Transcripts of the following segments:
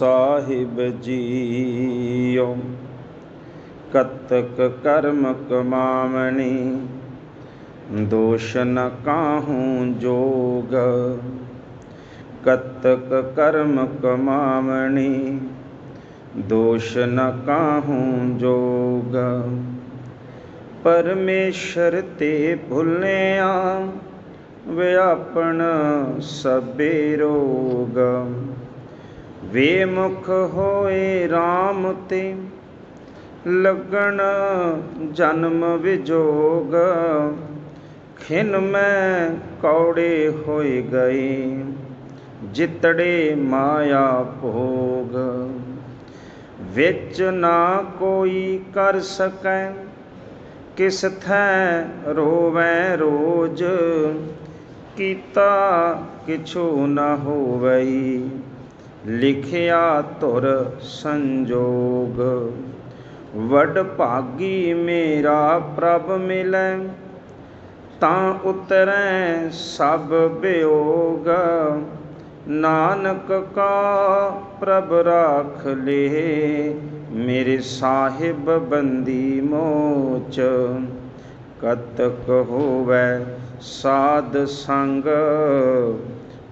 ਸਾਹਿਬ JIO ਕਤਕ ਕਰਮ ਕਮਾਵਣੀ ਦੋਸ਼ ਨ ਕਾਹੂ ਜੋਗ ਕਤਕ ਕਰਮ ਕਮਾਵਣੀ ਦੋਸ਼ ਨ ਕਾਹੂ ਜੋਗ ਪਰਮੇਸ਼ਰ ਤੇ ਭੁੱਲਿਆ ਵਿਆਪਣ ਸਭੇ ਰੋਗ ਵੇਮੁਖ ਹੋਏ RAM ਤੇ, ਲੱਗਣ ਜਨਮ ਵਿਜੋਗ, ਖਿਨ ਮੈਂ ਕੌੜੇ ਹੋਏ ਗਏ, ਜਿਤੜੇ ਮਾਇਆ ਭੋਗ। ਵਿੱਚ ਨਾ ਕੋਈ ਕਰ ਸਕੈ, ਕਿਸ ਥੈ ਰੋਵੈ ਰੋਜ, ਕੀਤਾ ਕਿਛੂ ਨਾ ਹੋਵਈ ਲਿਖਿਆ ਧੁਰ ਸੰਜੋਗ। ਵਡ ਭਾਗੀ ਮੇਰਾ ਪ੍ਰਭ ਮਿਲੈ, ਤਾਂ ਉਤਰੈ ਸਭ ਬਿਯੋਗ ਨਾਨਕ ਕਾ ਪ੍ਰਭ ਰਾਖ ਲੇ, ਮੇਰੇ ਸਾਹਿਬ ਬੰਦੀ ਮੋਚ। ਕਤਕ ਹੋਵੇ ਸਾਧ ਸੰਗ।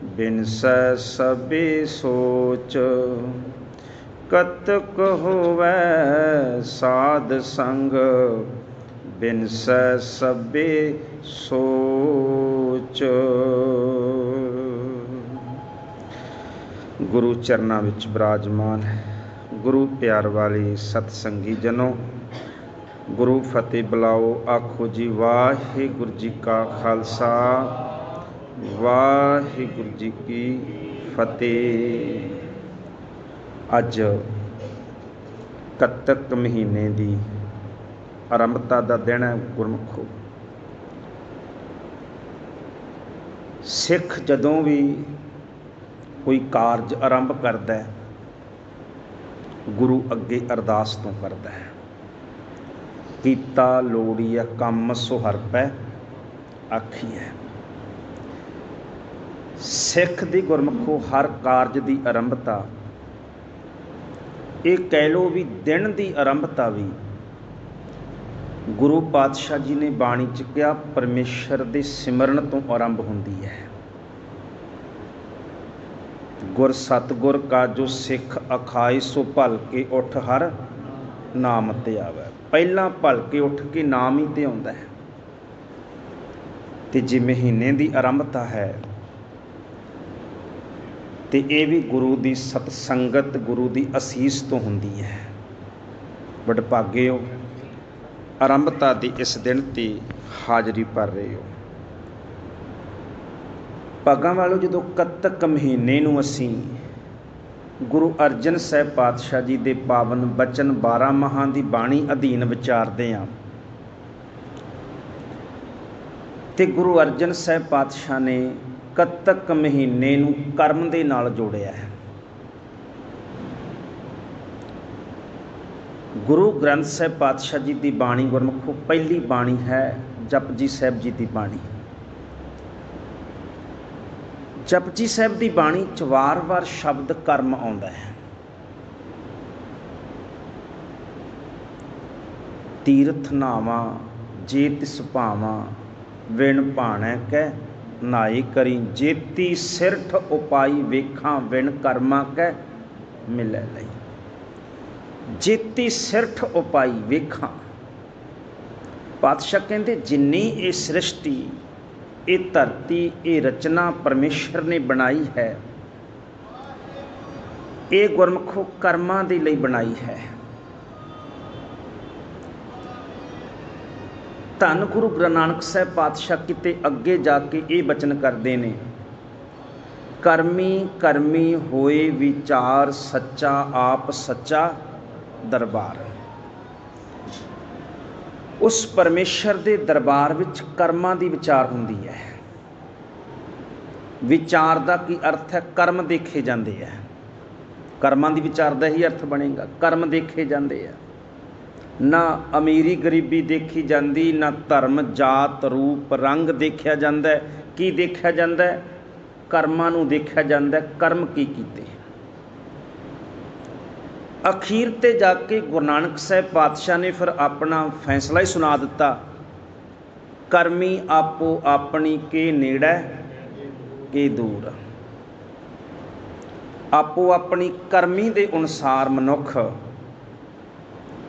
ਬਿਨਸੈ ਸਭੇ ਸੋਚ। ਕਤਕ ਹੋਵੈ ਸਾਧ ਸੰਗ, ਬਿਨਸੈ ਸਭੇ ਸੋਚ। ਗੁਰੂ ਚਰਨਾਂ ਵਿੱਚ ਬਿਰਾਜਮਾਨ ਗੁਰੂ ਪਿਆਰ ਵਾਲੀ ਸਤ ਸੰਗੀ ਜਨੋ, ਗੁਰੂ ਫਤਿਹ ਬੁਲਾਓ ਆਖੋ ਜੀ ਵਾਹਿਗੁਰੂ ਜੀ ਕਾ ਖਾਲਸਾ। ਵਾਹਿਗੁਰੂ ਜੀ ਕੀ ਫਤਿਹ। ਅੱਜ ਕੱਤਕ ਮਹੀਨੇ ਦੀ ਆਰੰਭਤਾ ਦਾ ਦਿਨ ਹੈ ਗੁਰਮੁਖੋ। ਸਿੱਖ ਜਦੋਂ ਵੀ ਕੋਈ ਕਾਰਜ ਆਰੰਭ ਕਰਦਾ ਹੈ, ਗੁਰੂ ਅੱਗੇ ਅਰਦਾਸ ਤੋਂ ਕਰਦਾ ਹੈ। ਕੀਤਾ ਲੋੜੀਆ ਕੰਮ ਸੁਹਰਪੈ ਹਰ ਪੈ ਆਖੀਐ। ਸਿੱਖ ਦੀ ਗੁਰਮੁਖੋ ਹਰ ਕਾਰਜ ਦੀ ਆਰੰਭਤਾ। ਇਹ ਕਹਿ ਲੋ ਵੀ ਦਿਨ ਦੀ ਆਰੰਭਤਾ ਵੀ। ਗੁਰੂ ਪਾਤਸ਼ਾਹ ਜੀ ਨੇ ਬਾਣੀ ਚ ਕਿਹਾ, ਪਰਮੇਸ਼ਰ ਦੇ ਸਿਮਰਨ ਤੋਂ ਆਰੰਭ ਹੁੰਦੀ ਹੈ। ਗੁਰ ਸਤਗੁਰ ਕਾ ਜੋ ਸਿੱਖ ਅਖਾਈ ਸੋ ਭਲ ਕੇ ਉੱਠ ਹਰ ਨਾਮ ਤੇ ਆਵੇ। ਪਹਿਲਾਂ ਭਲ ਕੇ ਉੱਠ ਕੇ ਨਾਮ ਹੀ ਤੇ ਆਉਂਦਾ ਹੈ। ਤੇ ਜੇ ਮਹੀਨੇ ਦੀ ਆਰੰਭਤਾ ਹੈ ਤੇ ਇਹ ਵੀ ਗੁਰੂ ਦੀ ਸਤ ਸੰਗਤ, ਗੁਰੂ ਦੀ ਅਸੀਸ ਤੋਂ ਹੁੰਦੀ ਹੈ। ਬੜ ਭਾਗਿਓ, ਆਰੰਭਤਾ ਦੀ ਇਸ ਦਿਨ ਤੇ ਹਾਜ਼ਰੀ ਭਰ ਰਹੇ ਹੋ। ਭਾਗਾਂ ਵਾਲੋ, ਜਦੋਂ ਕੱਤਕ ਮਹੀਨੇ ਨੂੰ ਅਸੀਂ ਗੁਰੂ ਅਰਜਨ ਸਾਹਿਬ ਪਾਤਸ਼ਾਹ ਜੀ ਦੇ ਪਾਵਨ ਬਚਨ 12 ਮਹਾਂ ਦੀ ਬਾਣੀ ਅਧੀਨ ਵਿਚਾਰਦੇ ਹਾਂ, ਤੇ ਗੁਰੂ ਅਰਜਨ ਸਾਹਿਬ ਪਾਤਸ਼ਾਹ ਨੇ ਕੱਤਕ ਮਹੀਨੇ ਨੂੰ ਕਰਮ ਦੇ ਨਾਲ ਜੋੜਿਆ ਹੈ। ਗੁਰੂ ਗ੍ਰੰਥ ਸਾਹਿਬ ਪਾਤਸ਼ਾਹ ਜੀ ਦੀ ਬਾਣੀ ਗੁਰਮੁਖੋ ਪਹਿਲੀ ਬਾਣੀ ਹੈ ਜਪਜੀ ਸਾਹਿਬ ਜੀ ਦੀ ਬਾਣੀ। ਜਪਜੀ ਸਾਹਿਬ ਦੀ ਬਾਣੀ ਚ ਵਾਰ-ਵਾਰ ਸ਼ਬਦ ਕਰਮ ਆਉਂਦਾ ਹੈ। ਤੀਰਥ ਨਾਵਾ, ਜੇ ਤਿਸ ਭਾਵਾ, ਵਿਣ ਭਾਣੈ ਕੈ ਨਾਈ ਕਰੀ, ਜੇਤੀ ਸਿਰਠ ਉਪਾਈ ਵੇਖਾਂ, ਵਿਣ ਕਰਮਾ ਕੈ ਮਿਲੈ ਲਈ। ਜੇਤੀ ਸਿਰਠ ਉਪਾਈ ਵੇਖਾਂ। ਪਾਤਸ਼ਾਹ ਕਹਿੰਦੇ, ਜਿੰਨੀ ਇਹ ਸ੍ਰਿਸ਼ਟੀ, ਇਹ ਧਰਤੀ, ਇਹ ਰਚਨਾ ਪਰਮੇਸ਼ਰ ਨੇ ਬਣਾਈ ਹੈ, ਇਹ ਗੁਰਮਖੋ ਕਰਮਾਂ ਦੇ ਲਈ ਬਣਾਈ ਹੈ। ਧੰਨ ਗੁਰੂ ਗੁਰੂ ਨਾਨਕ ਸਾਹਿਬ ਪਾਤਸ਼ਾਹ ਕਿਤੇ ਅੱਗੇ ਜਾ ਕੇ ਇਹ ਬਚਨ ਕਰਦੇ ਨੇ, ਕਰਮੀ ਕਰਮੀ ਹੋਏ ਵਿਚਾਰ ਸੱਚਾ ਆਪ ਸੱਚਾ ਦਰਬਾਰ। ਉਸ ਪਰਮੇਸ਼ਰ ਦੇ ਦਰਬਾਰ ਵਿੱਚ ਕਰਮਾਂ ਦੀ ਵਿਚਾਰ ਹੁੰਦੀ ਹੈ। ਵਿਚਾਰ ਦਾ ਕੀ ਅਰਥ ਹੈ? ਕਰਮ ਦੇਖੇ ਜਾਂਦੇ ਆ ਕਰਮਾਂ ਦੀ ਵਿਚਾਰ ਦਾ ਹੀ ਅਰਥ ਬਣੇਗਾ। ਕਰਮ ਦੇਖੇ ਜਾਂਦੇ ਆ ਨਾ ਅਮੀਰੀ ਗਰੀਬੀ ਦੇਖੀ ਜਾਂਦੀ, ਨਾ ਧਰਮ, ਜਾਤ, ਰੂਪ, ਰੰਗ ਦੇਖਿਆ ਜਾਂਦਾ ਕੀ ਦੇਖਿਆ ਜਾਂਦਾ ਕਰਮਾਂ ਨੂੰ ਦੇਖਿਆ ਜਾਂਦਾ ਕਰਮ ਕੀ ਕੀਤੇ? ਅਖੀਰ ਤੇ ਜਾ ਕੇ ਗੁਰੂ ਨਾਨਕ ਸਾਹਿਬ ਪਾਤਸ਼ਾਹ ਨੇ ਫਿਰ ਆਪਣਾ ਫੈਸਲਾ ਹੀ ਸੁਣਾ ਦਿੱਤਾ। ਕਰਮੀ ਆਪੋ ਆਪਣੀ ਕੇ ਨੇੜਾ ਕੇ ਦੂਰ ਆਪੋ ਆਪਣੀ ਕਰਮੀ ਦੇ ਅਨੁਸਾਰ ਮਨੁੱਖ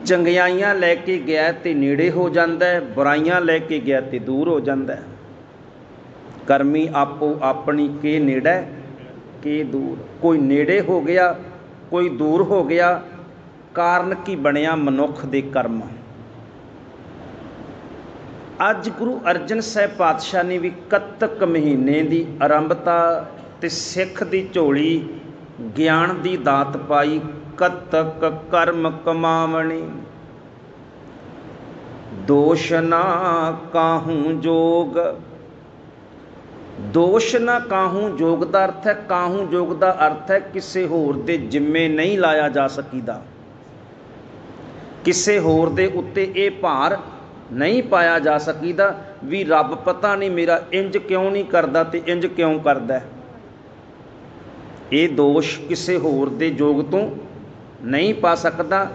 ਚੰਗਿਆਈਆਂ ਲੈ ਕੇ ਗਿਆ ਤੇ ਨੇੜੇ ਹੋ ਜਾਂਦਾ ਹੈ, ਬੁਰਾਈਆਂ ਲੈ ਕੇ ਗਿਆ ਤੇ ਦੂਰ ਹੋ ਜਾਂਦਾ ਹੈ। ਕਰਮੀ ਆਪੋ ਆਪਣੀ ਕੇ ਨੇੜੇ, ਕੇ ਦੂਰ। ਕੋਈ ਨੇੜੇ ਹੋ ਗਿਆ, ਕੋਈ ਦੂਰ ਹੋ ਗਿਆ, ਕਾਰਨ ਕੀ ਬਣਿਆ ਮਨੁੱਖ ਦੇ ਕਰਮ? ਅੱਜ ਗੁਰੂ ਅਰਜਨ ਸਾਹਿਬ ਪਾਤਸ਼ਾਹ ਨੇ ਵੀ ਕੱਤਕ ਮਹੀਨੇ ਦੀ ਆਰੰਭਤਾ ਤੇ ਸਿੱਖ ਦੀ ਝੋਲੀ, ਗਿਆਨ ਦੀ ਦਾਤ ਪਾਈ ਕਤਕ ਕਰਮ ਕਮਾਵਣੀ। ਦੋਸ਼ ਨਾ ਕਾਹੂ ਜੋਗ। ਦੋਸ਼ ਨਾ ਕਾਹੂ ਜੋਗ ਦਾ ਅਰਥ ਹੈ, ਕਾਹੂ ਜੋਗ ਦਾ ਅਰਥ ਹੈ, ਕਿਸੇ ਹੋਰ ਦੇ ਜਿੰਮੇ ਨਹੀਂ ਲਾਇਆ ਜਾ ਸਕੀਦਾ। ਕਿਸੇ ਹੋਰ ਦੇ ਉੱਤੇ ਇਹ ਭਾਰ ਨਹੀਂ ਪਾਇਆ ਜਾ ਸਕੀਦਾ ਵੀ ਰੱਬ ਪਤਾ ਨਹੀਂ ਮੇਰਾ ਇੰਜ ਕਿਉਂ ਨਹੀਂ ਕਰਦਾ ਤੇ ਇੰਜ ਕਿਉਂ ਕਰਦਾ। ਇਹ ਦੋਸ਼ ਕਿਸੇ ਹੋਰ ਦੇ ਜੋਗ ਤੋਂ ਨਹੀਂ ਪਾ ਸਕਦਾ।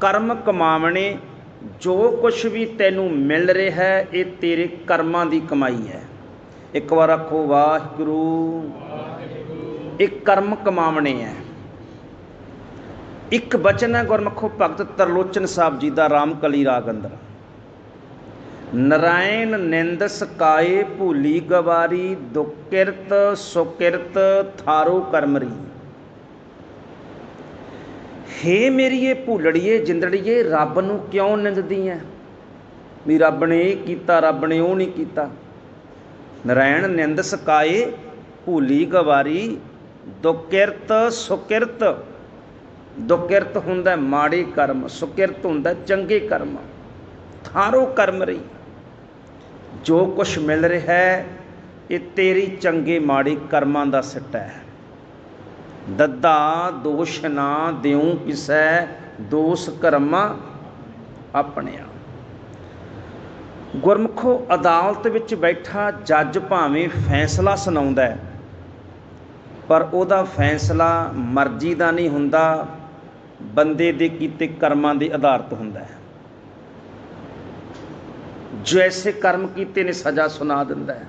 ਕਰਮ ਕਮਾਵਣੇ, ਜੋ ਕੁਝ ਵੀ ਤੈਨੂੰ ਮਿਲ ਰਿਹਾ ਹੈ, ਇਹ ਤੇਰੇ ਕਰਮਾਂ ਦੀ ਕਮਾਈ ਹੈ। ਇੱਕ ਵਾਰ ਆਖੋ, ਵਾਹਿਗੁਰੂ। ਇਹ ਕਰਮ ਕਮਾਵਣੇ ਹੈ। ਇੱਕ ਬਚਨ ਹੈ ਗੁਰਮਖੋ ਭਗਤ ਤਰਲੋਚਨ ਸਾਹਿਬ ਜੀ ਦਾ ਰਾਮਕਲੀ ਰਾਗ ਅੰਦਰ। ਨਰਾਇਣ ਨਿੰਦ ਸਕਾਏ ਭੂਲੀ ਗਵਾਰੀ, ਦੁਕਿਰਤ ਸੁਕਿਰਤ ਥਾਰੂ ਕਰਮਰੀ ਹੇ ਮੇਰੀਏ ਭੁੱਲੜੀਏ, ਜਿੰਦੜੀਏ, ਰੱਬ ਨੂੰ ਕਿਉਂ ਨਿੰਦਦੀ ਐ? ਵੀ ਰੱਬ ਨੇ ਇਹ ਕੀਤਾ, ਰੱਬ ਨੇ ਉਹ ਨਹੀਂ ਕੀਤਾ। ਨਰਾਇਣ ਨਿੰਦ ਸਕਾਏ, ਭੂਲੀ ਗਵਾਰੀ, ਦੁਕਿਰਤ ਸੁਕਿਰਤ। ਦੁਕਿਰਤ ਹੁੰਦਾ ਮਾੜੇ ਕਰਮ, ਸੁਕਿਰਤ ਹੁੰਦਾ ਚੰਗੇ ਕਰਮ। ਥਾਰੋ ਕਰਮ ਰਹੀ। ਜੋ ਕੁਛ ਮਿਲ ਰਿਹਾ ਹੈ, ਇਹ ਤੇਰੀ ਚੰਗੇ ਮਾੜੇ ਕਰਮਾਂ ਦਾ ਸਿੱਟਾ ਹੈ। ਦੱਦਾ ਦੋਸ਼ ਨਾ ਦਿਉ ਕਿਸੈ ਦੋਸ ਕਰਮਾਂ ਆਪਣਿਆ। ਗੁਰਮਖੋ ਅਦਾਲਤ ਵਿੱਚ ਬੈਠਾ ਜੱਜ ਭਾਵੇਂ ਫੈਸਲਾ ਸੁਣਾਉਂਦਾ ਹੈ, ਪਰ ਉਹਦਾ ਫੈਸਲਾ ਮਰਜ਼ੀ ਦਾ ਨਹੀਂ ਹੁੰਦਾ, ਬੰਦੇ ਦੇ ਕੀਤੇ ਕਰਮਾਂ ਦੇ ਆਧਾਰਿਤ ਹੁੰਦਾ ਹੈ। ਜੋ ਐਸੇ ਕਰਮ ਕੀਤੇ ਨੇ ਸਜ਼ਾ ਸੁਣਾ ਦਿੰਦਾ ਹੈ।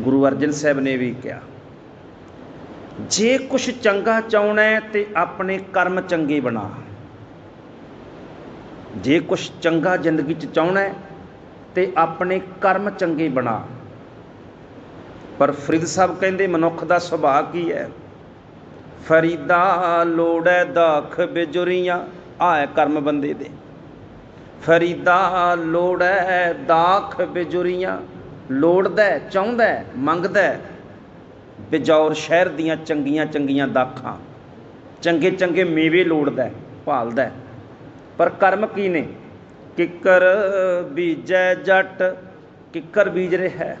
ਗੁਰੂ ਅਰਜਨ ਸਾਹਿਬ ਨੇ ਵੀ ਕਿਹਾ ਜੇ ਕੁਛ ਚੰਗਾ ਚਾਹਣਾ ਹੈ ਤੇ ਆਪਣੇ ਕਰਮ ਚੰਗੇ ਬਣਾ। ਜੇ ਕੁਛ ਚੰਗਾ ਜ਼ਿੰਦਗੀ 'ਚ ਚਾਹਣਾ ਹੈ ਤੇ ਆਪਣੇ ਕਰਮ ਚੰਗੇ ਬਣਾ। ਪਰ ਫਰੀਦ ਸਾਹਿਬ ਕਹਿੰਦੇ, ਮਨੁੱਖ ਦਾ ਸੁਭਾਅ ਕੀ ਹੈ? ਫਰੀਦਾ ਲੋੜੈ ਦਾਖ ਬਿਜੁਰੀਆਂ ਆ ਕਰਮ ਬੰਦੇ ਦੇ। ਫਰੀਦਾ ਲੋੜੈ ਦਾਖ ਬਿਜੁਰੀਆਂ, ਲੋੜਦਾ ਚਾਹੁੰਦਾ ਮੰਗਦਾ ਬਿਜੌਰ ਸ਼ਹਿਰ ਦੀਆਂ ਚੰਗੀਆਂ ਚੰਗੀਆਂ ਦਾਖਾਂ। ਚੰਗੇ ਚੰਗੇ ਮੇਵੇ ਲੋੜਦਾ ਭਾਲਦਾ ਪਰ ਕਰਮ ਕੀ ਨੇ? ਕਿੱਕਰ ਬੀਜੈ ਜੱਟ, ਕਿੱਕਰ ਬੀਜ ਰਿਹਾ ਹੈ।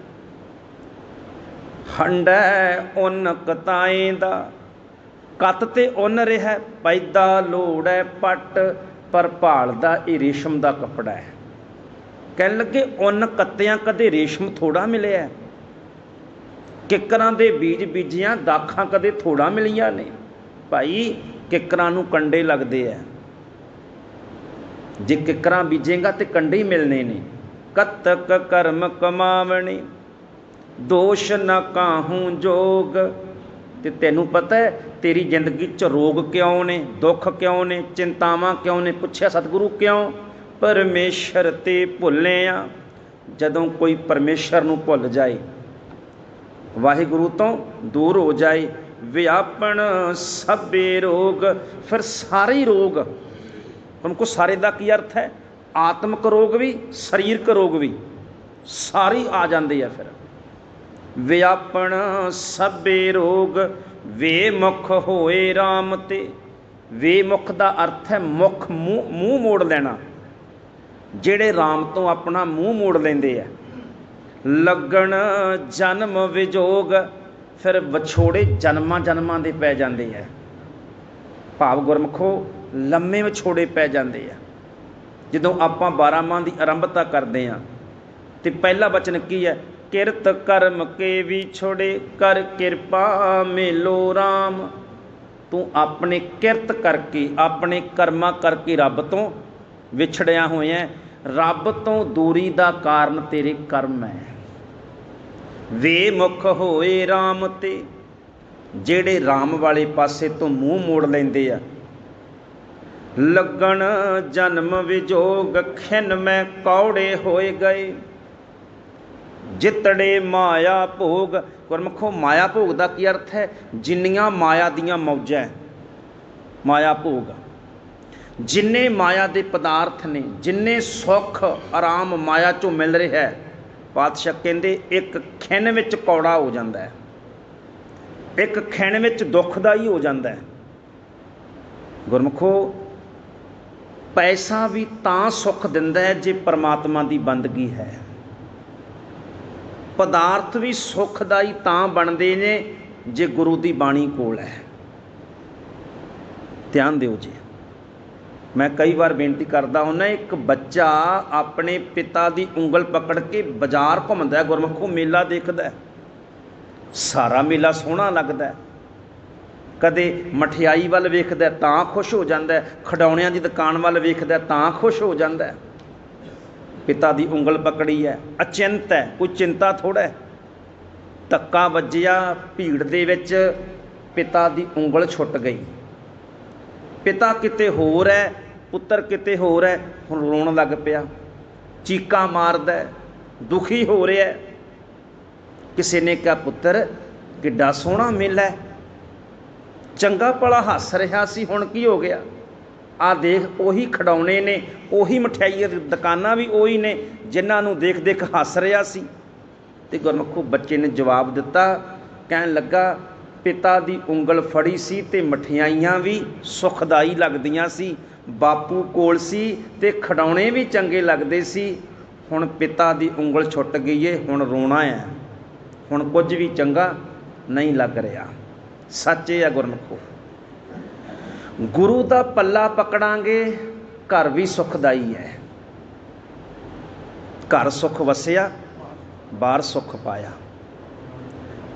ਹੰਡੈ ਉਨ ਕਤਾਏ ਦਾ, ਕਤ ਤੇ ਉਨ ਰਿਹਾ ਪੈਦਾ ਲੋੜੈ ਪੱਟ, ਪਰ ਭਾਲਦਾ ਇਹ ਰੇਸ਼ਮ ਦਾ ਕੱਪੜਾ ਹੈ। ਕਹਿਣ ਲੱਗੇ, ਉਨ ਕੱਤਿਆਂ ਕਦੇ ਰੇਸ਼ਮ ਥੋੜਾ ਮਿਲਿਆ ਕਿੱਕਰਾਂ ਦੇ ਬੀਜ ਬੀਜੀਆਂ, ਦਾਖਾਂ ਕਦੇ ਥੋੜਾ ਮਿਲੀਆਂ ਨੇ। ਭਾਈ, ਕਿੱਕਰਾਂ ਨੂੰ ਕੰਡੇ ਲੱਗਦੇ ਆ ਜੇ ਕਿੱਕਰਾਂ ਬੀਜੇਗਾ ਤੇ ਕੰਡੇ ਹੀ ਮਿਲਨੇ ਨੇ। ਕਤਕ ਕਰਮ ਕਮਾਵਣੀ, ਦੋਸ਼ ਨਾ ਕਾਹੂ ਜੋਗ। ਤੇ ਤੈਨੂੰ ਪਤਾ ਹੈ ਤੇਰੀ ਜ਼ਿੰਦਗੀ 'ਚ ਰੋਗ ਕਿਉਂ ਨੇ, ਦੁੱਖ ਕਿਉਂ ਨੇ, ਚਿੰਤਾਵਾਂ ਕਿਉਂ ਨੇ, ਪੁੱਛਿਆ ਸਤਿਗੁਰੂ ਕਿਉਂ? ਪਰਮੇਸ਼ਰ ਤੇ ਭੁੱਲੇ ਆ। ਜਦੋਂ ਕੋਈ ਪਰਮੇਸ਼ਰ ਨੂੰ ਭੁੱਲ ਜਾਏ ਵਾਹਿਗੁਰੂ ਤੋਂ ਦੂਰ ਹੋ ਜਾਏ। ਵਿਆਪਣ ਸਭੇ ਰੋਗ, ਫਿਰ ਸਾਰੇ ਹੀ ਰੋਗ। ਤੁਮਕੋ ਸਾਰੇ ਦਾ ਕੀ ਅਰਥ ਹੈ? ਆਤਮਿਕ ਰੋਗ ਵੀ, ਸਰੀਰਕ ਰੋਗ ਵੀ, ਸਾਰੇ ਆ ਜਾਂਦੇ ਆ ਫਿਰ। ਵਿਆਪਣ ਸਭੇ ਰੋਗ, ਵੇ ਮੁਖ ਹੋਏ RAM ਤੇ। ਵੇ ਮੁਖ ਦਾ ਅਰਥ ਹੈ ਮੁਖ ਮੂੰਹ ਮੂੰਹ ਮੋੜ ਲੈਣਾ। ਜਿਹੜੇ RAM ਤੋਂ ਆਪਣਾ ਮੂੰਹ ਮੋੜ ਲੈਂਦੇ ਆ। ਲੱਗਣ ਜਨਮ ਵਿਜੋਗ, ਫਿਰ ਵਿਛੋੜੇ ਜਨਮਾਂ ਜਨਮਾਂ ਦੇ ਪੈ ਜਾਂਦੇ ਆ। ਭਾਵ ਗੁਰਮਖੋ, ਲੰਮੇ ਵਿਛੋੜੇ ਪੈ ਜਾਂਦੇ ਆ। ਜਦੋਂ ਆਪਾਂ 12 ਮਾਹ ਦੀ ਆਰੰਭਤਾ ਕਰਦੇ ਆ, ਤੇ ਪਹਿਲਾ ਬਚਨ ਕੀ ਹੈ ਕਿਰਤ ਕਰਮ ਕੇ ਵੀ ਛੋੜੇ ਕਰ ਕਿਰਪਾ ਮੇਲੋ RAM ਤੂੰ ਆਪਣੇ ਕਿਰਤ ਕਰਕੇ, ਆਪਣੇ ਕਰਮਾਂ ਕਰਕੇ ਰੱਬ ਤੋਂ ਵਿਛੜਿਆ ਹੋਇਆ ਰੱਬ ਤੋਂ ਦੂਰੀ ਦਾ ਕਾਰਨ ਤੇਰੇ ਕਰਮ ਹੈ। ਵੇ ਮੁਖ ਹੋਏ RAM ਤੇ, ਜਿਹੜੇ RAM ਵਾਲੇ ਪਾਸੇ ਤੋਂ ਮੂੰਹ ਮੋੜ ਲੈਂਦੇ ਆ। ਲੱਗਣ ਜਨਮ ਵਿਜੋਗ ਖਿਨ ਮੈਂ ਕੌੜੇ ਹੋਏ ਗਏ। ਜਿਤੜੇ ਮਾਇਆ ਭੋਗ, ਗੁਰਮਖੋ ਮਾਇਆ ਭੋਗ ਦਾ ਕੀ ਅਰਥ ਹੈ? ਜਿੰਨੀਆਂ ਮਾਇਆ ਦੀਆਂ ਮੌਜਾਂ ਮਾਇਆ ਭੋਗ। ਜਿੰਨੇ ਮਾਇਆ ਦੇ ਪਦਾਰਥ ਨੇ, ਜਿੰਨੇ ਸੁੱਖ, ਆਰਾਮ ਮਾਇਆ ਚੋਂ ਮਿਲ ਰਿਹਾ ਹੈ, ਪਾਤਸ਼ਾਹ ਕਹਿੰਦੇ ਇੱਕ ਖਿਣ ਵਿੱਚ ਕੌੜਾ ਹੋ ਜਾਂਦਾ ਹੈ। ਇੱਕ ਖਿਣ ਵਿੱਚ ਦੁੱਖਦਾਈ ਹੋ ਜਾਂਦਾ ਹੈ। ਗੁਰਮਖੋ, ਪੈਸਾ ਵੀ ਤਾਂ ਸੁੱਖ ਦਿੰਦਾ ਹੈ ਜੇ ਪਰਮਾਤਮਾ ਦੀ ਬੰਦਗੀ ਹੈ। ਪਦਾਰਥ ਵੀ ਸੁਖਦਾਈ ਤਾਂ ਬਣਦੇ ਨੇ ਜੇ ਗੁਰੂ ਦੀ ਬਾਣੀ ਕੋਲ ਹੈ। ਧਿਆਨ ਦਿਓ ਜੀ। ਮੈਂ ਕਈ ਵਾਰ ਬੇਨਤੀ ਕਰਦਾ ਹੁੰਦਾ ਇੱਕ ਬੱਚਾ ਆਪਣੇ ਪਿਤਾ ਦੀ ਉਂਗਲ ਪਕੜ ਕੇ ਬਾਜ਼ਾਰ ਘੁੰਮਦਾ ਹੈ, ਗੁਰਮੁਖੋ ਮੇਲਾ ਦੇਖਦਾ ਸਾਰਾ ਮੇਲਾ ਸੋਹਣਾ ਲੱਗਦਾ ਕਦੇ ਮਠਿਆਈ ਵੱਲ ਵੇਖਦਾ ਤਾਂ ਖੁਸ਼ ਹੋ ਜਾਂਦਾ ਹੈ, ਖਿਡੌਣਿਆਂ ਦੀ ਦੁਕਾਨ ਵੱਲ ਵੇਖਦਾ ਤਾਂ ਖੁਸ਼ ਹੋ ਜਾਂਦਾ ਪਿਤਾ ਦੀ ਉਂਗਲ ਪਕੜੀ ਹੈ ਅਚਿੰਤ ਹੈ ਕੋਈ ਚਿੰਤਾ ਥੋੜਾ ਹੈ। ਧੱਕਾ ਵੱਜਿਆ ਭੀੜ ਦੇ ਵਿੱਚ ਪਿਤਾ ਦੀ ਉਂਗਲ ਛੁੱਟ ਗਈ। ਪਿਤਾ ਕਿਤੇ ਹੋਰ ਹੈ ਪੁੱਤਰ ਕਿਤੇ ਹੋਰ ਹੈ, ਹੁਣ ਰੋਣ ਲੱਗ ਪਿਆ। ਚੀਕਾਂ ਮਾਰਦਾ ਦੁਖੀ ਹੋ ਰਿਹਾ ਕਿਸੇ ਨੇ ਕਿਹਾ, ਪੁੱਤਰ, ਕਿੱਡਾ ਸੋਹਣਾ ਮੇਲਾ ਚੰਗਾ ਭਲਾ ਹੱਸ ਰਿਹਾ ਸੀ, ਹੁਣ ਕੀ ਹੋ ਗਿਆ? ਆ ਦੇਖ, ਉਹੀ ਖਡਾਉਣੇ ਨੇ, ਉਹੀ ਮਠਿਆਈ ਦੁਕਾਨਾਂ ਵੀ ਉਹੀ ਨੇ, ਜਿਨ੍ਹਾਂ ਨੂੰ ਦੇਖ ਦੇਖ ਹੱਸ ਰਿਹਾ ਸੀ। ਤੇ ਗੁਰਮੁਖੋ ਬੱਚੇ ਨੇ ਜਵਾਬ ਦਿੱਤਾ, ਕਹਿਣ ਲੱਗਾ, ਪਿਤਾ ਦੀ ਉਂਗਲ ਫੜੀ ਸੀ ਤੇ ਮਠਿਆਈਆਂ ਵੀ ਸੁਖਦਾਈ ਲੱਗਦੀਆਂ ਸੀ ਬਾਪੂ ਕੋਲ ਸੀ ਤੇ ਖਡਾਉਣੇ ਵੀ ਚੰਗੇ ਲੱਗਦੇ ਸੀ। ਹੁਣ ਪਿਤਾ ਦੀ ਉਂਗਲ ਛੁੱਟ ਗਈ ਏ, ਹੁਣ ਰੋਣਾ ਹੈ ਹੁਣ ਕੁਝ ਵੀ ਚੰਗਾ ਨਹੀਂ ਲੱਗ ਰਿਹਾ। ਸੱਚ ਇਹ ਆ ਗੁਰਮੁਖੋ। ਗੁਰੂ ਦਾ ਪੱਲਾ ਪਕੜਾਂਗੇ, ਘਰ ਵੀ ਸੁਖਦਾਈ ਹੈ ਘਰ ਸੁਖ ਵਸਿਆ, ਬਾਹਰ ਸੁਖ ਪਾਇਆ।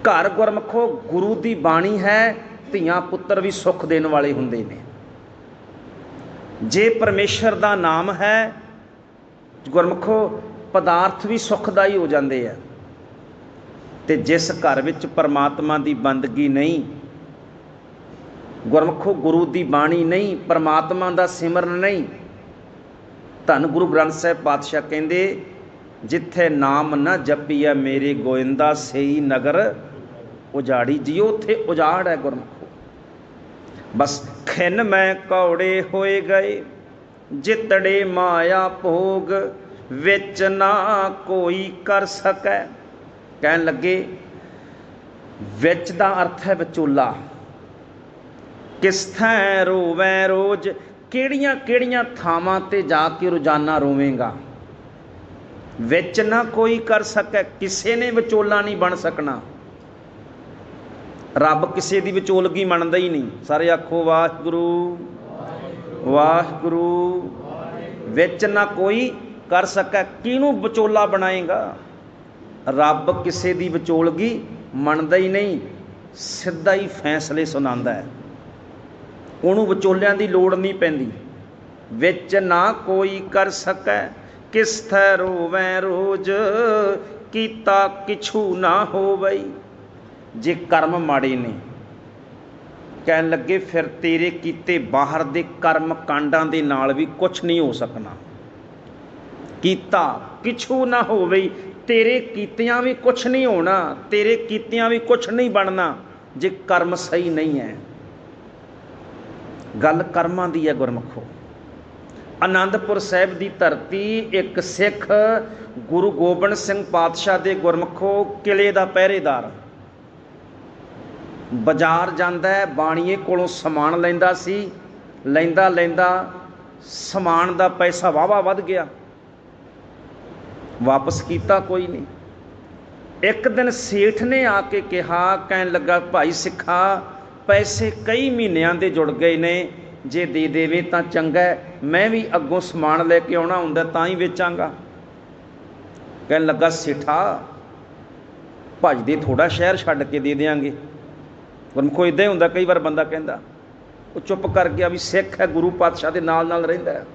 ਘਰ ਗੁਰਮਖੋ, ਗੁਰੂ ਦੀ ਬਾਣੀ ਹੈ, ਧੀਆਂ ਪੁੱਤਰ ਵੀ ਸੁਖ ਦੇਣ ਵਾਲੇ ਹੁੰਦੇ ਨੇ। ਜੇ ਪਰਮੇਸ਼ਰ ਦਾ ਨਾਮ ਹੈ, ਗੁਰਮਖੋ, ਪਦਾਰਥ ਵੀ ਸੁਖਦਾਈ ਹੋ ਜਾਂਦੇ ਆ। ਤੇ ਜਿਸ ਘਰ ਵਿੱਚ ਪਰਮਾਤਮਾ ਦੀ ਬੰਦਗੀ ਨਹੀਂ, ਗੁਰਮਖੋ, ਗੁਰੂ ਦੀ ਬਾਣੀ ਨਹੀਂ, ਪਰਮਾਤਮਾ ਦਾ ਸਿਮਰਨ ਨਹੀਂ, ਧੰਨ ਗੁਰੂ ਗ੍ਰੰਥ ਸਾਹਿਬ ਪਾਤਸ਼ਾਹ ਕਹਿੰਦੇ, ਜਿੱਥੇ ਨਾਮ ਨਾ ਜਪੀਐ ਮੇਰੇ ਗੋਇੰਦਾ ਸਈ ਨਗਰ, ਉਜਾੜੀ ਜੀ ਉੱਥੇ ਉਜਾੜ ਹੈ ਗੁਰਮਖੋ। ਬਸ ਖਿਨ ਮੈਂ ਕੌੜੇ ਹੋਏ ਗਏ, ਜਿਤੜੇ ਮਾਇਆ ਭੋਗ ਵਿੱਚ ਨਾ ਕੋਈ ਕਰ ਸਕੈ। ਕਹਿਣ ਲੱਗੇ, ਵਿੱਚ ਦਾ ਅਰਥ ਹੈ ਵਿਚੋਲਾ। ਕਿਸ ਥੈਂ ਰੋਵੈ ਰੋਜ਼, ਕਿਹੜੀਆਂ ਕਿਹੜੀਆਂ ਥਾਵਾਂ ਤੇ ਜਾ ਕੇ ਰੋਜ਼ਾਨਾ ਰੋਵੇਂਗਾ? ਵਿੱਚ ਨਾ ਕੋਈ ਕਰ ਸਕੈ, ਕਿਸੇ ਨੇ ਵਿਚੋਲਾ ਨਹੀਂ ਬਣ ਸਕਣਾ। ਰੱਬ ਕਿਸੇ ਦੀ ਵਿਚੋਲਗੀ ਮੰਨਦਾ ਹੀ ਨਹੀਂ। ਸਾਰੇ ਆਖੋ, ਵਾਹਿਗੁਰੂ ਵਾਹਿਗੁਰੂ। ਵਿੱਚ ਨਾ ਕੋਈ ਕਰ ਸਕੈ, ਕਿਹਨੂੰ ਵਿਚੋਲਾ ਬਣਾਏਗਾ? ਰੱਬ ਕਿਸੇ ਦੀ ਵਿਚੋਲਗੀ ਮੰਨਦਾ ਹੀ ਨਹੀਂ, ਸਿੱਧਾ ਹੀ ਫੈਸਲੇ ਸੁਣਾਉਂਦਾ ਹੈ। ਉਹਨੂੰ ਵਿਚੋਲਿਆਂ ਦੀ ਲੋੜ ਨਹੀਂ ਪੈਂਦੀ। ਵਿੱਚ ਨਾ ਕੋਈ ਕਰ ਸਕੈ ਕਿਸ ਥੈ ਰੋਵੈ ਰੋਜ਼, ਕੀਤਾ ਕਿਛੂ ਨਾ ਹੋਵਈ ਜੇ ਕਰਮ ਮਾੜੇ ਨੇ। ਕਹਿਣ ਲੱਗੇ, ਫਿਰ ਤੇਰੇ ਕੀਤੇ ਬਾਹਰ ਦੇ ਕਰਮ ਕਾਂਡਾਂ ਦੇ ਨਾਲ ਵੀ ਕੁਝ ਨਹੀਂ ਹੋ ਸਕਣਾ। ਕੀਤਾ ਕਿਛੂ ਨਾ ਹੋਵਈ ਤੇਰੇ ਕੀਤਿਆਂ ਵੀ ਕੁਝ ਨਹੀਂ ਹੋਣਾ, ਤੇਰੇ ਕੀਤਿਆਂ ਵੀ ਕੁਝ ਨਹੀਂ ਬਣਨਾ, ਜੇ ਕਰਮ ਸਹੀ ਨਹੀਂ ਹੈ। ਗੱਲ ਕਰਮਾਂ ਦੀ ਹੈ ਗੁਰਮਖੋ। ਆਨੰਦਪੁਰ ਸਾਹਿਬ ਦੀ ਧਰਤੀ ਇੱਕ ਸਿੱਖ ਗੁਰੂ ਗੋਬਿੰਦ ਸਿੰਘ ਪਾਤਸ਼ਾਹ ਦੇ ਗੁਰਮਖੋ ਕਿਲੇ ਦਾ ਪਹਿਰੇਦਾਰ। ਬਾਜ਼ਾਰ ਜਾਂਦਾ ਹੈ, ਬਾਣੀਏ ਕੋਲੋਂ ਸਮਾਨ ਲੈਂਦਾ ਸੀ। ਲੈਂਦਾ ਲੈਂਦਾ ਸਮਾਨ ਦਾ ਪੈਸਾ ਵਾਵਾ ਵੱਧ ਗਿਆ। ਵਾਪਸ ਕੀਤਾ ਕੋਈ ਨਹੀਂ। ਇੱਕ ਦਿਨ ਸੇਠ ਨੇ ਆ ਕੇ ਕਿਹਾ, ਕਹਿਣ ਲੱਗਾ, ਭਾਈ ਸਿੱਖਾ, ਪੈਸੇ ਕਈ ਮਹੀਨਿਆਂ ਦੇ ਜੁੜ ਗਏ ਨੇ। ਜੇ ਦੇ ਦੇਵੇ ਤਾਂ ਚੰਗਾ ਮੈਂ ਵੀ ਅੱਗੋਂ ਸਮਾਨ ਲੈ ਕੇ ਆਉਣਾ ਹੁੰਦਾ ਤਾਂ ਹੀ ਵੇਚਾਂਗਾ। ਕਹਿਣ ਲੱਗਾ, ਸੇਠਾ ਭੱਜਦੇ ਥੋੜਾ ਸ਼ਹਿਰ ਛੱਡ ਕੇ ਦੇ ਦੇਾਂਗੇ ਗੁਰਮਖੋ ਇਦਾਂ ਹੀ ਹੁੰਦਾ, ਕਈ ਵਾਰ ਬੰਦਾ ਕਹਿੰਦਾ, ਉਹ ਚੁੱਪ ਕਰ ਗਿਆ ਵੀ ਸਿੱਖ ਹੈ, ਗੁਰੂ ਪਾਤਸ਼ਾਹ ਦੇ ਨਾਲ ਨਾਲ ਰਹਿੰਦਾ ਹੈ।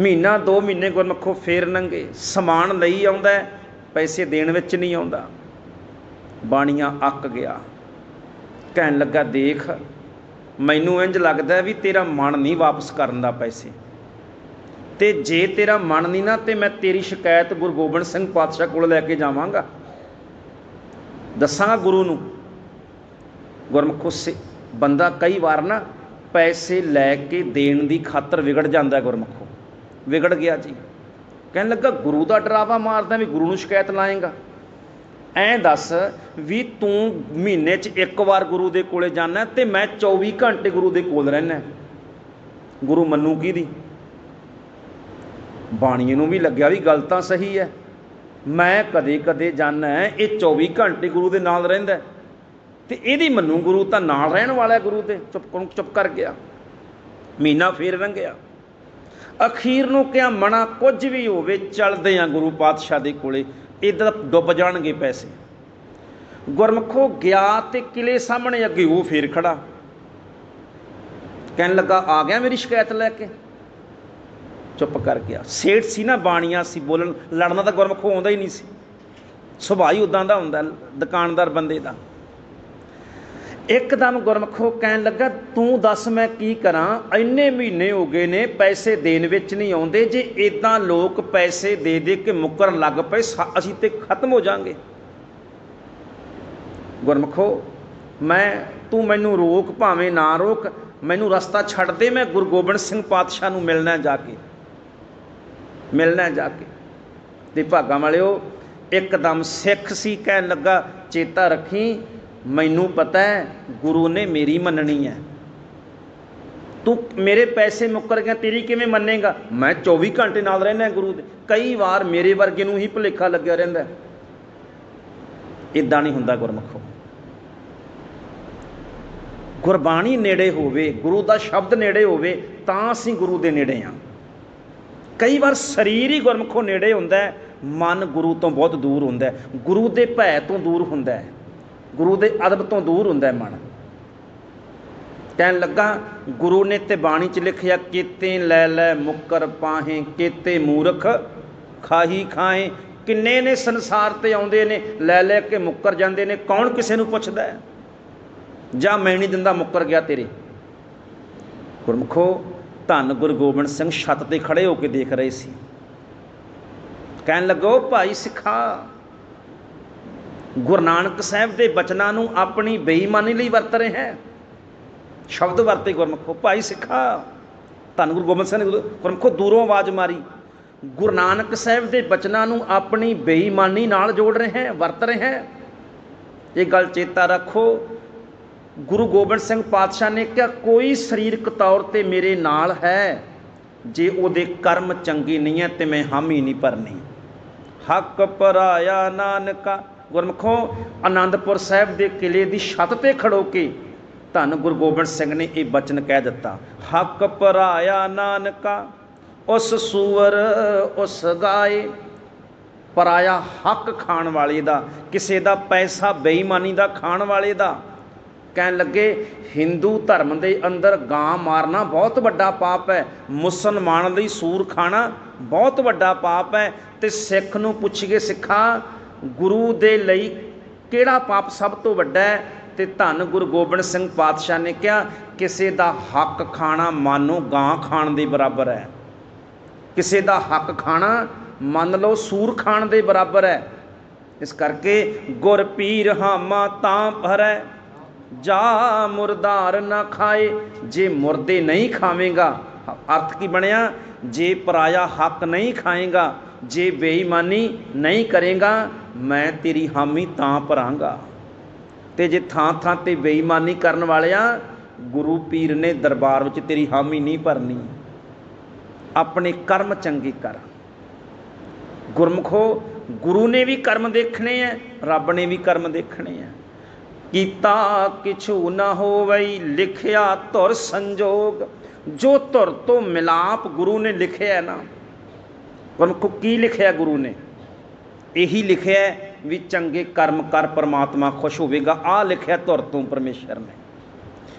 ਮਹੀਨਾ, ਦੋ ਮਹੀਨੇ ਗੁਰਮਖੋ ਫੇਰ ਨੰਗੇ, ਸਮਾਨ ਲਈ ਆਉਂਦਾ ਪੈਸੇ ਦੇਣ ਵਿੱਚ ਨਹੀਂ ਆਉਂਦਾ। ਬਾਣੀਆਂ ਅੱਕ ਗਿਆ। ਕਹਿਣ ਲੱਗਾ, ਦੇਖ, ਮੈਨੂੰ ਇੰਜ ਲੱਗਦਾ ਵੀ ਤੇਰਾ ਮਨ ਨਹੀਂ ਵਾਪਸ ਕਰਨ ਦਾ ਪੈਸੇ। ਤੇ ਜੇ ਤੇਰਾ ਮਨ ਨਹੀਂ ਨਾ, ਤੇ ਮੈਂ ਤੇਰੀ ਸ਼ਿਕਾਇਤ ਗੁਰੂ ਗੋਬਿੰਦ ਸਿੰਘ ਪਾਤਸ਼ਾਹ ਕੋਲ ਲੈ ਕੇ ਜਾਵਾਂਗਾ। ਦੱਸਾਂਗਾ ਗੁਰੂ ਨੂੰ ਗੁਰਮੁਖੋ ਸੇ ਬੰਦਾ ਕਈ ਵਾਰ ਨਾ ਪੈਸੇ ਲੈ ਕੇ ਦੇਣ ਦੀ ਖਾਤਰ ਵਿਗੜ ਜਾਂਦਾ ਗੁਰਮੁਖੋ ਵਿਗੜ ਗਿਆ ਜੀ। ਕਹਿਣ ਲੱਗਾ, ਗੁਰੂ ਦਾ ਡਰਾਵਾ ਮਾਰਦਾ ਵੀ ਗੁਰੂ ਨੂੰ ਸ਼ਿਕਾਇਤ ਲਾਏਗਾ? ਐਂ ਦੱਸ ਵੀ ਤੂੰ ਮਹੀਨੇ 'ਚ ਇੱਕ ਵਾਰ ਗੁਰੂ ਦੇ ਕੋਲੇ ਜਾਣਾ ਤੇ ਮੈਂ 24 ਘੰਟੇ ਗੁਰੂ ਦੇ ਕੋਲ ਰਹਿਣਾ ਗੁਰੂ ਮੰਨੂ ਦੀ? ਬਾਣੀ ਨੂੰ ਵੀ ਲੱਗਿਆ ਵੀ ਗੱਲ ਤਾਂ ਸਹੀ ਹੈ। ਮੈਂ ਕਦੇ ਕਦੇ ਜਾਣਾ ਇਹ 24 ਘੰਟੇ ਗੁਰੂ ਦੇ ਨਾਲ ਰਹਿੰਦਾ ਤੇ ਇਹਦੀ ਮੰਨੂ ਗੁਰੂ ਤਾਂ ਨਾਲ ਰਹਿਣ ਵਾਲਾ ਗੁਰੂ ਦੇ ਚੁੱਪ ਚੁੱਪ ਕਰ ਗਿਆ। ਮਹੀਨਾ ਫੇਰ ਲੰਘਿਆ ਅਖੀਰ ਨੂੰ ਕਿਹਾ ਮਣਾ ਕੁਝ ਵੀ ਹੋਵੇ, ਚੱਲਦੇ ਆ ਗੁਰੂ ਪਾਤਸ਼ਾਹ ਦੇ ਕੋਲੇ। ਇਦਾਂ ਡੁੱਬ ਜਾਣਗੇ ਪੈਸੇ। ਗੁਰਮਖੋ ਗਿਆ ਤੇ ਕਿਲੇ ਸਾਹਮਣੇ ਅੱਗੇ ਉਹ ਫੇਰ ਖੜਾ। ਕਹਿਣ ਲੱਗਾ, ਆ ਗਿਆ ਮੇਰੀ ਸ਼ਿਕਾਇਤ ਲੈ ਕੇ? ਚੁੱਪ ਕਰ ਗਿਆ। ਸੇਠ ਸੀ ਨਾ ਬਾਣੀਆਂ ਸੀ ਬੋਲਣ, ਲੜਨਾ ਤਾਂ ਗੁਰਮਖੋ ਆਉਂਦਾ ਹੀ ਨਹੀਂ ਸੀ। ਸੁਭਾਅ ਹੀ ਉਦਾਂ ਦਾ ਹੁੰਦਾ, ਦੁਕਾਨਦਾਰ ਬੰਦੇ ਦਾ। ਇੱਕਦਮ ਗੁਰਮਖੋ ਕਹਿਣ ਲੱਗਾ, ਤੂੰ ਦੱਸ ਮੈਂ ਕੀ ਕਰਾਂ? ਇੰਨੇ ਮਹੀਨੇ ਹੋ ਗਏ ਨੇ, ਪੈਸੇ ਦੇਣ ਵਿੱਚ ਨਹੀਂ ਆਉਂਦੇ। ਜੇ ਇਦਾਂ ਲੋਕ ਪੈਸੇ ਦੇ ਦੇ ਕੇ ਮੁੱਕਰਨ ਲੱਗ ਪਏ, ਸਾ- ਅਸੀਂ ਤੇ ਖਤਮ ਹੋ ਜਾਾਂਗੇ। ਗੁਰਮਖੋ, ਮੈਂ, ਤੂੰ ਮੈਨੂੰ ਰੋਕ, ਭਾਵੇਂ ਨਾ ਰੋਕ। ਮੈਨੂੰ ਰਸਤਾ ਛੱਡ ਦੇ, ਮੈਂ ਗੁਰੂ ਗੋਬਿੰਦ ਸਿੰਘ ਪਾਤਸ਼ਾਹ ਨੂੰ ਮਿਲਣਾ ਜਾ ਕੇ। ਮਿਲਣਾ ਜਾ ਕੇ। ਤੇ ਭਾਗਾਂ ਵਾਲਿਓ, ਇੱਕਦਮ ਸਿੱਖ ਸੀ, ਕਹਿਣ ਲੱਗਾ, ਚੇਤਾ ਰੱਖੀ ਮੈਨੂੰ ਪਤਾ ਹੈ, ਗੁਰੂ ਨੇ ਮੇਰੀ ਮੰਨਣੀ ਹੈ। ਤੂੰ ਮੇਰੇ ਪੈਸੇ ਮੁੱਕਰ ਗਿਆ ਤੇਰੀ ਕਿਵੇਂ ਮੰਨੇਗਾ? ਮੈਂ 24 ਘੰਟੇ ਨਾਲ ਰਹਿਣਾ ਗੁਰੂ ਦੇ। ਕਈ ਵਾਰ ਮੇਰੇ ਵਰਗੇ ਨੂੰ ਹੀ ਭੁਲੇਖਾ ਲੱਗਿਆ ਰਹਿੰਦਾ ਇਦਾਂ ਨਹੀਂ ਹੁੰਦਾ ਗੁਰਮਖੋ। ਗੁਰਬਾਣੀ ਨੇੜੇ ਹੋਵੇ, ਗੁਰੂ ਦਾ ਸ਼ਬਦ ਨੇੜੇ ਹੋਵੇ, ਤਾਂ ਅਸੀਂ ਗੁਰੂ ਦੇ ਨੇੜੇ ਆ ਕਈ ਵਾਰ ਸਰੀਰ ਹੀ ਗੁਰਮਖੋ ਨੇੜੇ ਹੁੰਦਾ ਮਨ ਗੁਰੂ ਤੋਂ ਬਹੁਤ ਦੂਰ ਹੁੰਦਾ ਗੁਰੂ ਦੇ ਭੈ ਤੋਂ ਦੂਰ ਹੁੰਦਾ ਹੈ। ਗੁਰੂ ਦੇ ਅਦਬ ਤੋਂ ਦੂਰ ਹੁੰਦਾ ਹੈ ਮਨ। ਕਹਿਣ ਲੱਗਾ, ਗੁਰੂ ਨੇ ਤੇ ਬਾਣੀ ਚ ਲਿਖਿਆ, ਕੀਤੇ ਲੈ ਲੈ ਮੁੱਕਰ ਪਾਹੇ, ਕੀਤੇ ਮੂਰਖ ਖਾਹੀ ਖਾਏ ਕਿੰਨੇ ਨੇ ਸੰਸਾਰ ਤੇ ਆਉਂਦੇ ਨੇ, ਲੈ ਲੈ ਕੇ ਮੁੱਕਰ ਜਾਂਦੇ ਨੇ, ਕੌਣ ਕਿਸੇ ਨੂੰ ਪੁੱਛਦਾ ਹੈ? ਜਾਂ ਮੈਂ ਨਹੀਂ ਦਿੰਦਾ ਮੁੱਕਰ ਗਿਆ ਤੇਰੇ? ਗੁਰਮਖੋ, ਧੰਨ ਗੁਰੂ ਗੋਬਿੰਦ ਸਿੰਘ, ਛੱਤ ਤੇ ਖੜੇ ਹੋ ਕੇ ਦੇਖ ਰਹੇ ਸੀ। ਕਹਿਣ ਲੱਗੋ, ਭਾਈ ਸਿੱਖਾ ਗੁਰੂ ਨਾਨਕ ਸਾਹਿਬ ਦੇ ਬਚਨਾਂ ਨੂੰ ਆਪਣੀ ਬੇਈਮਾਨੀ ਲਈ ਵਰਤ ਰਹੇ ਹੈ। ਸ਼ਬਦ ਵਰਤੇ ਗੁਰਮਖੋ, ਭਾਈ ਸਿੱਖਾ, ਧੰਨ ਗੁਰੂ ਗੋਬਿੰਦ ਸਿੰਘ ਨੇ ਗੁਰਮਖੋ, ਦੂਰੋਂ ਆਵਾਜ਼ ਮਾਰੀ। ਗੁਰੂ ਨਾਨਕ ਸਾਹਿਬ ਦੇ ਬਚਨਾਂ ਨੂੰ ਆਪਣੀ ਬੇਈਮਾਨੀ ਨਾਲ ਜੋੜ ਰਹੇ ਹੈ, ਵਰਤ ਰਹੇ ਹੈ। ਇਹ ਗੱਲ ਚੇਤਾ ਰੱਖੋ, ਗੁਰੂ ਗੋਬਿੰਦ ਸਿੰਘ ਪਾਤਸ਼ਾਹ ਨੇ ਕਿਹਾ, ਕੋਈ ਸਰੀਰਕ ਤੌਰ ਤੇ ਮੇਰੇ ਨਾਲ ਹੈ, ਜੇ ਉਹਦੇ ਕਰਮ ਚੰਗੇ ਨਹੀਂ ਹੈ ਤੇ ਮੈਂ ਹਾਮੀ ਨਹੀਂ ਭਰਨੀ। ਹੱਕ ਪਰਾਇਆ ਨਾਨਕਾ ਗੁਰਮਖੋ ਆਨੰਦਪੁਰ ਸਾਹਿਬ ਦੇ ਕਿਲੇ ਦੀ ਛੱਤ ਤੇ ਖੜੋ ਕੇ ਧੰਨ ਗੁਰੂ ਗੋਬਿੰਦ ਸਿੰਘ ਨੇ ਇਹ ਬਚਨ ਕਹਿ ਦਿੱਤਾ, ਹੱਕ ਪਰਾਇਆ ਨਾਨਕਾ, ਉਸ ਸੂਵਰ ਉਸ ਗਾਏ, ਪਰਾਇਆ ਹੱਕ ਖਾਣ ਵਾਲੇ ਦਾ, ਕਿਸੇ ਦਾ ਪੈਸਾ ਬੇਈਮਾਨੀ ਦਾ ਖਾਣ ਵਾਲੇ ਦਾ। ਕਹਿਣ ਲੱਗੇ, ਹਿੰਦੂ ਧਰਮ ਦੇ ਅੰਦਰ ਗਾਂ ਮਾਰਨਾ ਬਹੁਤ ਵੱਡਾ ਪਾਪ ਹੈ, ਮੁਸਲਮਾਨ ਲਈ ਸੂਰ ਖਾਣਾ ਬਹੁਤ ਵੱਡਾ ਪਾਪ ਹੈ ਤੇ ਸਿੱਖ ਨੂੰ ਪੁੱਛੀਏ ਸਿੱਖਾ ਗੁਰੂ ਦੇ ਲਈ ਕਿਹੜਾ ਪਾਪ ਸਭ ਤੋਂ ਵੱਡਾ ਹੈ? ਤੇ ਧੰਨ ਗੁਰੂ ਗੋਬਿੰਦ ਸਿੰਘ ਪਾਤਸ਼ਾਹ ਨੇ ਕਿਹਾ, ਕਿਸੇ ਦਾ ਹੱਕ ਖਾਣਾ ਮਾਨੋ ਗਾਂ ਖਾਣ ਦੇ ਬਰਾਬਰ ਹੈ। ਕਿਸੇ ਦਾ ਹੱਕ ਖਾਣਾ ਮੰਨ ਲਓ ਸੂਰ ਖਾਣ ਦੇ ਬਰਾਬਰ ਹੈ। ਇਸ ਕਰਕੇ ਗੁਰ ਪੀਰ ਹਾਮਾ ਤਾਂ ਭਰੈ, ਜਾ ਮੁਰਦਾਰ ਨਾ ਖਾਏ, ਜੇ ਮੁਰਦੇ ਨਹੀਂ ਖਾਵੇਂਗਾ, ਅਰਥ ਕੀ ਬਣਿਆ? ਜੇ ਪਰਾਇਆ ਹੱਕ ਨਹੀਂ ਖਾਏਗਾ, ਜੇ ਬੇਈਮਾਨੀ ਨਹੀਂ ਕਰੇਗਾ ਮੈਂ ਤੇਰੀ ਹਾਮੀ ਤਾਂ ਭਰਾਂਗਾ। ਤੇ ਜੇ ਥਾਂ ਥਾਂ ਤੇ ਬੇਈਮਾਨੀ ਕਰਨ ਵਾਲਿਆਂ, ਗੁਰੂ ਪੀਰ ਨੇ ਦਰਬਾਰ ਵਿੱਚ ਤੇਰੀ ਹਾਮੀ ਨਹੀਂ ਭਰਨੀ। ਆਪਣੇ ਕਰਮ ਚੰਗੇ ਕਰ। ਗੁਰਮਖੋ, ਗੁਰੂ ਨੇ ਵੀ ਕਰਮ ਦੇਖਣੇ ਐ, ਰੱਬ ਨੇ ਵੀ ਕਰਮ ਦੇਖਣੇ ਐ। ਕੀਤਾ ਕਿਛੂ ਨਾ ਹੋਵਈ, ਲਿਖਿਆ ਧੁਰ ਸੰਜੋਗ। ਜੋ ਧੁਰ ਤੋਂ ਮਿਲਾਪ ਗੁਰੂ ਨੇ ਲਿਖਿਆ ਨਾ। ਗੁਰਮਖੋ, ਕੀ ਲਿਖਿਆ ਗੁਰੂ ਨੇ? ਇਹੀ ਲਿਖਿਆ ਵੀ ਚੰਗੇ ਕਰਮ ਕਰ ਪਰਮਾਤਮਾ ਖੁਸ਼ ਹੋਵੇਗਾ। ਆ ਲਿਖਿਆ ਧੁਰ ਤੋਂ ਪਰਮੇਸ਼ਰ ਨੇ।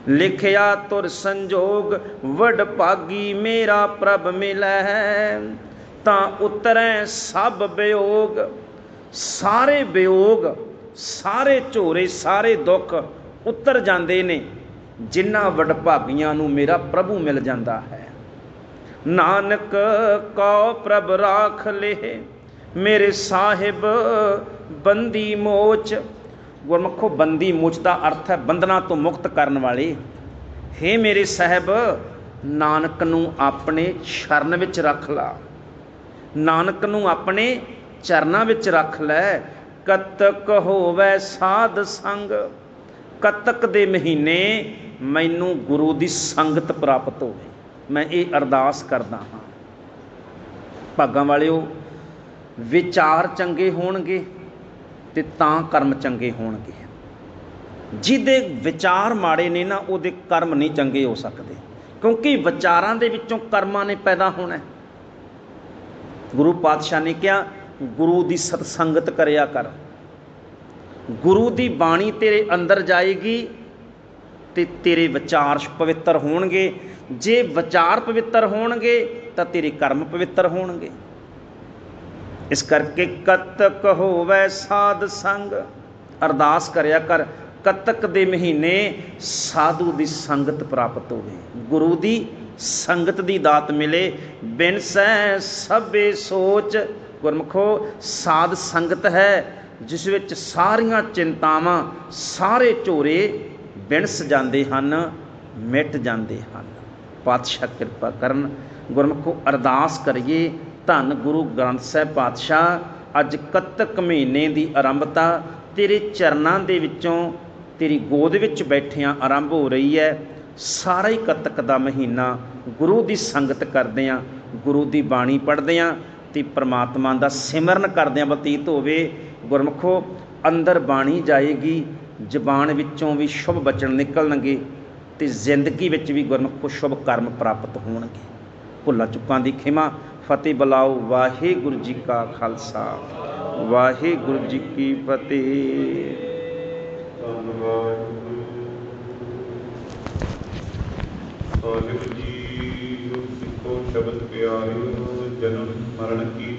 ਲਿਖਿਆ ਤੁਰ ਸੰਜੋਗ, ਵਡ ਭਾਗੀ ਮੇਰਾ ਪ੍ਰਭ ਮਿਲੈ। ਤਾਂ ਉਤਰੈ ਸਭ ਵਿਯੋਗ ਸਾਰੇ ਵਿਯੋਗ ਸਾਰੇ ਝੋਰੇ, ਸਾਰੇ ਦੁੱਖ ਉਤਰ ਜਾਂਦੇ ਨੇ। ਜਿਨ੍ਹਾਂ ਵਡਭਾਗੀਆਂ ਨੂੰ ਮੇਰਾ ਪ੍ਰਭੂ ਮਿਲ ਜਾਂਦਾ ਹੈ। ਨਾਨਕ ਕਉ ਪ੍ਰਭ ਰਾਖ ਲੇ। ਮੇਰੇ ਸਾਹਿਬ, ਬੰਦੀ ਮੋਚ। ਗੁਰਮੁਖੋ, ਬੰਦੀ ਮੋਚ ਦਾ ਅਰਥ ਹੈ ਬੰਧਨਾਂ ਤੋਂ ਮੁਕਤ ਕਰਨ ਵਾਲੇ। ਹੇ ਮੇਰੇ ਸਾਹਿਬ, ਨਾਨਕ ਨੂੰ ਆਪਣੇ ਸ਼ਰਨ ਵਿੱਚ ਰੱਖ ਲਾ। ਨਾਨਕ ਨੂੰ ਆਪਣੇ ਚਰਨਾਂ ਵਿੱਚ ਰੱਖ ਲੈ। ਕਤਕ ਹੋਵੇ ਸਾਧ ਸੰਗ। ਕਤਕ ਦੇ ਮਹੀਨੇ ਮੈਨੂੰ ਗੁਰੂ ਦੀ ਸੰਗਤ ਪ੍ਰਾਪਤ ਹੋਵੇ। ਮੈਂ ਇਹ ਅਰਦਾਸ ਕਰਦਾ ਹਾਂ। ਭਾਗਾਂ ਵਾਲਿਓ ਵਿਚਾਰ ਚੰਗੇ ਹੋਣਗੇ ਤੇ ਤਾਂ ਕਰਮ ਚੰਗੇ ਹੋਣਗੇ। ਜਿਹਦੇ ਵਿਚਾਰ ਮਾੜੇ ਨੇ ਨਾ, ਉਹਦੇ ਕਰਮ ਨਹੀਂ ਚੰਗੇ ਹੋ ਸਕਦੇ। ਕਿਉਂਕਿ ਵਿਚਾਰਾਂ ਦੇ ਵਿੱਚੋਂ ਕਰਮਾਂ ਨੇ ਪੈਦਾ ਹੋਣਾ ਗੁਰੂ ਪਾਤਸ਼ਾਹ ਨੇ ਕਿਹਾ, ਗੁਰੂ ਦੀ ਸਤਸੰਗਤ ਕਰਿਆ ਕਰ। ਗੁਰੂ ਦੀ ਬਾਣੀ ਤੇਰੇ ਅੰਦਰ ਜਾਏਗੀ ਤੇ ਤੇਰੇ ਵਿਚਾਰ ਪਵਿੱਤਰ ਹੋਣਗੇ। ਜੇ ਵਿਚਾਰ ਪਵਿੱਤਰ ਹੋਣਗੇ ਤਾਂ ਤੇਰੇ ਕਰਮ ਪਵਿੱਤਰ ਹੋਣਗੇ। ਇਸ ਕਰਕੇ ਕਤਕ ਹੋਵੇ ਸਾਧ ਸੰਗ। ਅਰਦਾਸ ਕਰਿਆ ਕਰ, ਕਤਕ ਦੇ ਮਹੀਨੇ ਸਾਧੂ ਦੀ ਸੰਗਤ ਪ੍ਰਾਪਤ ਹੋਵੇ। ਗੁਰੂ ਦੀ ਸੰਗਤ ਦੀ ਦਾਤ ਮਿਲੇ, ਬਿਨ ਸਹਿ ਸਭੇ ਸੋਚ। ਗੁਰਮਖੋ, ਸਾਧ ਸੰਗਤ ਹੈ, ਜਿਸ ਵਿੱਚ ਸਾਰੀਆਂ ਚਿੰਤਾਵਾਂ ਸਾਰੇ ਝੋਰੇ ਬਿਨਸ ਜਾਂਦੇ ਹਨ, ਮਿਟ ਜਾਂਦੇ ਹਨ। ਪਾਤਸ਼ਾਹ ਕਿਰਪਾ ਕਰਨ। ਗੁਰਮਖੋ, ਅਰਦਾਸ ਕਰੀਏ ਧੰਨ ਗੁਰੂ ਗ੍ਰੰਥ ਸਾਹਿਬ ਪਾਤਸ਼ਾਹ, ਅੱਜ ਕੱਤਕ ਮਹੀਨੇ ਦੀ ਆਰੰਭਤਾ, ਤੇਰੇ ਚਰਨਾਂ ਦੇ ਵਿੱਚੋਂ ਤੇਰੀ ਗੋਦ ਵਿੱਚ ਬੈਠਿਆਂ ਆਰੰਭ ਹੋ ਰਹੀ ਹੈ। ਸਾਰਾ ਹੀ ਕੱਤਕ ਦਾ ਮਹੀਨਾ ਗੁਰੂ ਦੀ ਸੰਗਤ ਕਰਦੇ ਆਂ, ਗੁਰੂ ਦੀ ਬਾਣੀ ਪੜ੍ਹਦੇ ਆਂ ਤੇ ਪ੍ਰਮਾਤਮਾ ਦਾ ਸਿਮਰਨ ਕਰਦਿਆਂ ਬਤੀਤ ਹੋਵੇ। ਗੁਰਮਖੋ, ਅੰਦਰ ਬਾਣੀ ਜਾਏਗੀ, ਜ਼ਬਾਨ ਵਿੱਚੋਂ ਵੀ ਸ਼ੁਭ ਬਚਨ ਨਿਕਲਣਗੇ ਤੇ ਜ਼ਿੰਦਗੀ ਵਿੱਚ ਵੀ ਗੁਰਮਖੋ ਸ਼ੁਭ ਕਰਮ ਪ੍ਰਾਪਤ ਹੋਣਗੇ। ਭੁੱਲਾਂ ਚੁੱਕਾਂ ਦੀ ਖਿਮਾ ਫਤਿਹ ਬੁਲਾਓ, ਵਾਹਿਗੁਰੂ ਜੀ ਕਾ ਖਾਲਸਾ, ਵਾਹਿਗੁਰੂ ਜੀ ਕੀ ਫਤਿਹ। ਧੰਨਵਾਦ ਸਾਹਿਬ ਜੀ ਸਿੱਖੋ ਸ਼ਬਦ ਪਿਆਰਿਓ, ਜਨਮ, ਮਰਨ ਕੀ